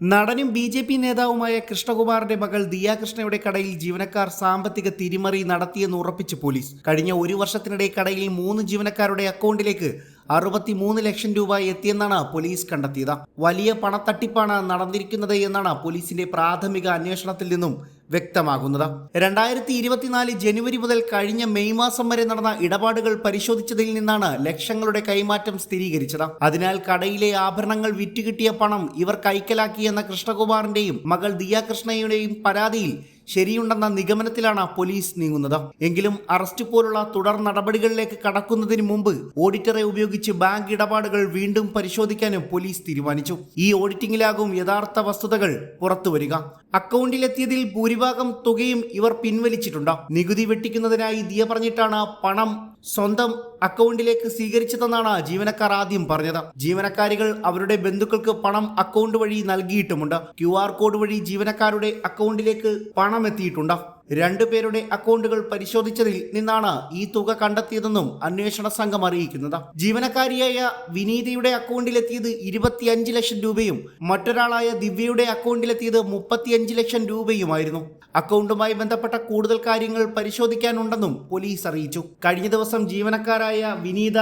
നടനും B J P നേതാവുമായ കൃഷ്ണകുമാറിന്റെ മകൾ ദിയ കൃഷ്ണയുടെ കടയിൽ ജീവനക്കാർ സാമ്പത്തിക തിരിമറി നടത്തിയെന്ന് ഉറപ്പിച്ച് പോലീസ്. കഴിഞ്ഞ ഒരു വർഷത്തിനിടെ കടയിൽ മൂന്ന് ജീവനക്കാരുടെ അക്കൗണ്ടിലേക്ക് അറുപത്തിമൂന്ന് ലക്ഷം രൂപ എത്തിയെന്നാണ് പോലീസ് കണ്ടെത്തിയത്. വലിയ പണത്തട്ടിപ്പാണ് നടന്നിരിക്കുന്നത് എന്നാണ് പോലീസിന്റെ പ്രാഥമിക അന്വേഷണത്തിൽ നിന്നും വ്യക്തമാകുന്നത്. രണ്ടായിരത്തി ഇരുപത്തിനാല് ജനുവരി മുതൽ കഴിഞ്ഞ മെയ് മാസം വരെ നടന്ന ഇടപാടുകൾ പരിശോധിച്ചതിൽ നിന്നാണ് ലക്ഷങ്ങളുടെ കൈമാറ്റം സ്ഥിരീകരിച്ചത്. അതിനാൽ കടയിലെ ആഭരണങ്ങൾ വിറ്റുകിട്ടിയ പണം ഇവർ കൈക്കലാക്കിയെന്ന കൃഷ്ണകുമാറിന്റെയും മകൾ ദിയാകൃഷ്ണയുടെയും പരാതിയിൽ ശരിയുണ്ടെന്ന നിഗമനത്തിലാണ് പോലീസ് നീങ്ങുന്നത്. എങ്കിലും അറസ്റ്റ് പോലുള്ള തുടർ നടപടികളിലേക്ക് കടക്കുന്നതിന് മുമ്പ് ഓഡിറ്ററെ ഉപയോഗിച്ച് ബാങ്ക് ഇടപാടുകൾ വീണ്ടും പരിശോധിക്കാനും പോലീസ് തീരുമാനിച്ചു. ഈ ഓഡിറ്റിംഗിലാകും യഥാർത്ഥ വസ്തുതകൾ പുറത്തുവരിക അക്കൗണ്ടിലെത്തിയതിൽ ഭൂരിഭാഗം തുകയും ഇവർ പിൻവലിച്ചിട്ടുണ്ട്. നികുതി വെട്ടിക്കുന്നതിനായി ദിയ പറഞ്ഞിട്ടാണ് പണം സ്വന്തം അക്കൗണ്ടിലേക്ക് സ്വീകരിച്ചതെന്നാണ് ജീവനക്കാർ ആദ്യം പറഞ്ഞത്. ജീവനക്കാരികൾ അവരുടെ ബന്ധുക്കൾക്ക് പണം അക്കൗണ്ട് വഴി നൽകിയിട്ടുമുണ്ട്. ക്യു കോഡ് വഴി ജീവനക്കാരുടെ അക്കൗണ്ടിലേക്ക് പണം എത്തിയിട്ടുണ്ട്. രണ്ടുപേരുടെ അക്കൗണ്ടുകൾ പരിശോധിച്ചതിൽ നിന്നാണ് ഈ തുക കണ്ടെത്തിയതെന്നും അന്വേഷണ സംഘം അറിയിക്കുന്നത്. ജീവനക്കാരിയായ വിനീതയുടെ അക്കൗണ്ടിലെത്തിയത് ഇരുപത്തിയഞ്ച് ലക്ഷം രൂപയും മറ്റൊരാളായ ദിവ്യയുടെ അക്കൗണ്ടിലെത്തിയത് മുപ്പത്തിയഞ്ച് ലക്ഷം രൂപയുമായിരുന്നു. അക്കൗണ്ടുമായി ബന്ധപ്പെട്ട കൂടുതൽ കാര്യങ്ങൾ പരിശോധിക്കാനുണ്ടെന്നും പോലീസ് അറിയിച്ചു. കഴിഞ്ഞ ദിവസം ജീവനക്കാരായ വിനീത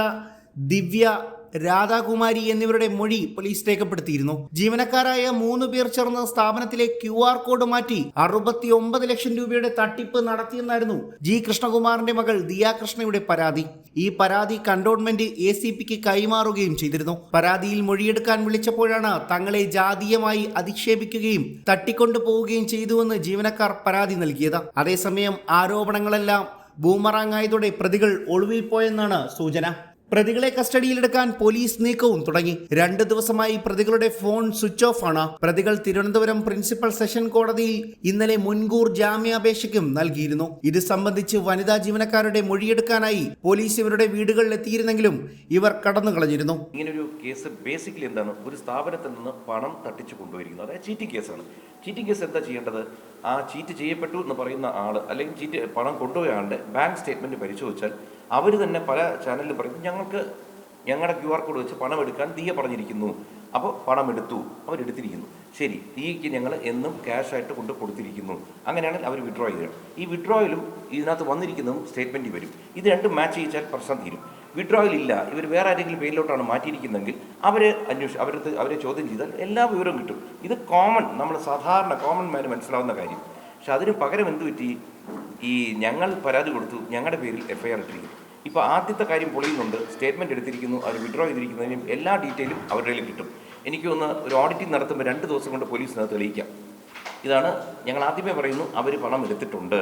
ദിവ്യ രാധാകുമാരി എന്നിവരുടെ മൊഴി പോലീസ് രേഖപ്പെടുത്തിയിരുന്നു. ജീവനക്കാരായ മൂന്ന് പേർ ചേർന്ന് സ്ഥാപനത്തിലെ ക്യു ആർ കോഡ് മാറ്റി അറുപത്തി ഒമ്പത് ലക്ഷം രൂപയുടെ തട്ടിപ്പ് നടത്തിയെന്നായിരുന്നു ജി കൃഷ്ണകുമാറിന്റെ മകൾ ദിയ കൃഷ്ണയുടെ പരാതി. ഈ പരാതി കണ്ടോൺമെന്റ് എ സി പിക്ക് കൈമാറുകയും ചെയ്തിരുന്നു. പരാതിയിൽ മൊഴിയെടുക്കാൻ വിളിച്ചപ്പോഴാണ് തങ്ങളെ ജാതീയമായി അധിക്ഷേപിക്കുകയും തട്ടിക്കൊണ്ടു പോവുകയും ചെയ്തുവെന്ന് ജീവനക്കാർ പരാതി നൽകിയത്. അതേസമയം ആരോപണങ്ങളെല്ലാം ബൂമറാങ്ങായതോടെ പ്രതികൾ ഒളിവിൽ പോയെന്നാണ് സൂചന. പ്രതികളെ കസ്റ്റഡിയിലെടുക്കാൻ പോലീസ് നീക്കവും തുടങ്ങി. രണ്ട് ദിവസമായി പ്രതികളുടെ ഫോൺ സ്വിച്ച് ഓഫ് ആണ്. പ്രതികൾ തിരുവനന്തപുരം പ്രിൻസിപ്പൽ സെഷൻ കോടതിയിൽ ഇന്നലെ മുൻകൂർ ജാമ്യാപേക്ഷയ്ക്കും നൽകിയിരുന്നു. ഇത് സംബന്ധിച്ച് വനിതാ ജീവനക്കാരുടെ മൊഴിയെടുക്കാനായി പോലീസ് ഇവരുടെ വീടുകളിൽ എത്തിയിരുന്നെങ്കിലും ഇവർ കടന്നു കളഞ്ഞിരുന്നു. ഇങ്ങനൊരു കേസ് ബേസിക്കലി എന്താണ്? ഒരു സ്ഥാപനത്തിൽ നിന്ന് പണം തട്ടിച്ചു കൊണ്ടുവരിക്കുന്നത് അതായത് ചീറ്റിംഗ് കേസാണ്. ചീറ്റിംഗ് കേസ് എന്താ ചെയ്യേണ്ടത്? ആ ചീറ്റ് ചെയ്യപ്പെട്ടു എന്ന് പറയുന്ന ആൾ അല്ലെങ്കിൽ ചീറ്റ് പണം കൊണ്ടുപോയ ആളുടെ ബാങ്ക് സ്റ്റേറ്റ്മെന്റ് പരിശോധിച്ചാൽ അവർ തന്നെ പല ചാനലിൽ പറയും ഞങ്ങൾക്ക് ഞങ്ങളുടെ ക്യു ആർ കോഡ് വെച്ച് പണം എടുക്കാൻ തീയ പറഞ്ഞിരിക്കുന്നു. അപ്പോൾ പണം എടുത്തു അവരെടുത്തിരിക്കുന്നു. ശരി തീയ്ക്ക് ഞങ്ങൾ എന്നും ക്യാഷ് ആയിട്ട് കൊണ്ട് കൊടുത്തിരിക്കുന്നു. അങ്ങനെയാണെങ്കിൽ അവർ വിഡ്രോ ചെയ്യുക ഈ വിഡ്രോയിലും ഇതിനകത്ത് വന്നിരിക്കുന്നതും സ്റ്റേറ്റ്മെന്റ് വരും. ഇത് രണ്ടും മാച്ച് ചെയ്യിച്ചാൽ പ്രശ്നം തീരും. വിഡ്രോയിൽ ഇല്ല ഇവർ വേറെ ആരെങ്കിലും പേരിലോട്ടാണ് മാറ്റിയിരിക്കുന്നതെങ്കിൽ അവരെ അന്വേഷി അവരത് അവരെ ചോദ്യം ചെയ്താൽ എല്ലാ വിവരവും കിട്ടും. ഇത് കോമൺ നമ്മൾ സാധാരണ കോമൺ മാന് മനസ്സിലാവുന്ന കാര്യം. പക്ഷെ അതിന് പകരം എന്ത് പറ്റി? ഈ ഞങ്ങൾ പരാതി കൊടുത്തു ഞങ്ങളുടെ പേരിൽ എഫ്ഐആർ ഇട്ടിരിക്കുന്നു ഇപ്പോൾ ആദ്യത്തെ കാര്യം പൊളിയുന്നുണ്ട് സ്റ്റേറ്റ്മെന്റ് എടുത്തിരിക്കുന്നു അവർ വിഡ്രോ ചെയ്തിരിക്കുന്നതിനും എല്ലാ ഡീറ്റെയിലും അവരുടെ കയ്യിൽ കിട്ടും. എനിക്ക് ഒന്ന് ഒരു ഓഡിറ്റിംഗ് നടത്തുമ്പോൾ രണ്ട് ദിവസം കൊണ്ട് പോലീസിനകത്ത് തെളിയിക്കാം. ഇതാണ് ഞങ്ങൾ ആദ്യമേ പറയുന്നു അവർ പണം എടുത്തിട്ടുണ്ട്.